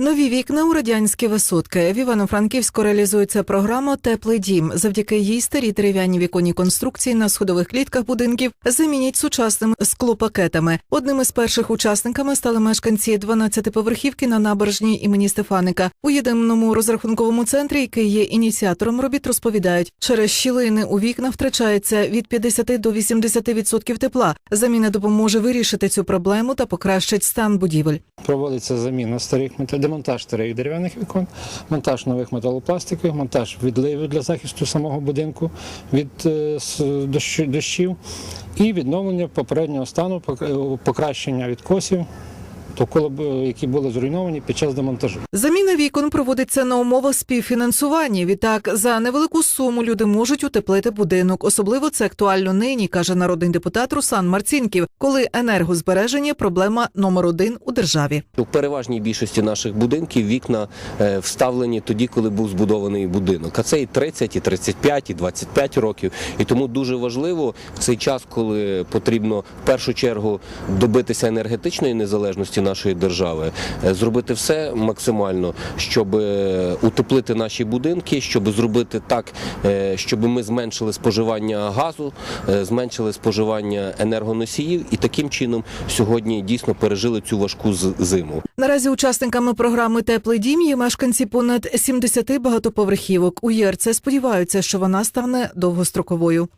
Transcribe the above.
Нові вікна у радянські висотки. В Івано-Франківську реалізується програма Теплий дім. Завдяки їй старі дерев'яні віконні конструкції на сходових клітках будинків замінять сучасними склопакетами. Одним із перших учасниками стали мешканці 12-поверхівки на набережній імені Стефаника. У єдиному розрахунковому центрі, який є ініціатором робіт, розповідають, через щілини у вікна втрачається від 50 до 80% тепла. Заміна допоможе вирішити цю проблему та покращить стан будівель. Проводиться заміна старих демонтаж старих дерев'яних вікон, монтаж нових металопластиків, монтаж відливів для захисту самого будинку від е, дощів і відновлення попереднього стану, е, покращення відкосів, довкола б- які були зруйновані під час демонтажу. Заміна вікон проводиться на умовах співфінансування. Відтак, за невелику суму люди можуть утеплити будинок. Особливо це актуально нині, каже народний депутат Руслан Марцінків, коли енергозбереження проблема номер один у державі. У переважній більшості наших будинків вікна е, вставлені тоді, коли був збудований будинок. А це і 30, і 35, і 25 років. І тому дуже важливо в цей час, коли потрібно в першу чергу добитися енергетичної незалежності нашої держави, е, зробити все максимально, щоб е, утеплити наші будинки, щоб зробити так, е, щоб ми зменшили споживання газу, зменшили споживання енергоносіїв, і таким чином сьогодні дійсно пережили цю важку зиму. Наразі учасниками програми Теплий дім є мешканці понад 70 багатоповерхівок. У ЄРЦ сподіваються, що вона стане довгостроковою.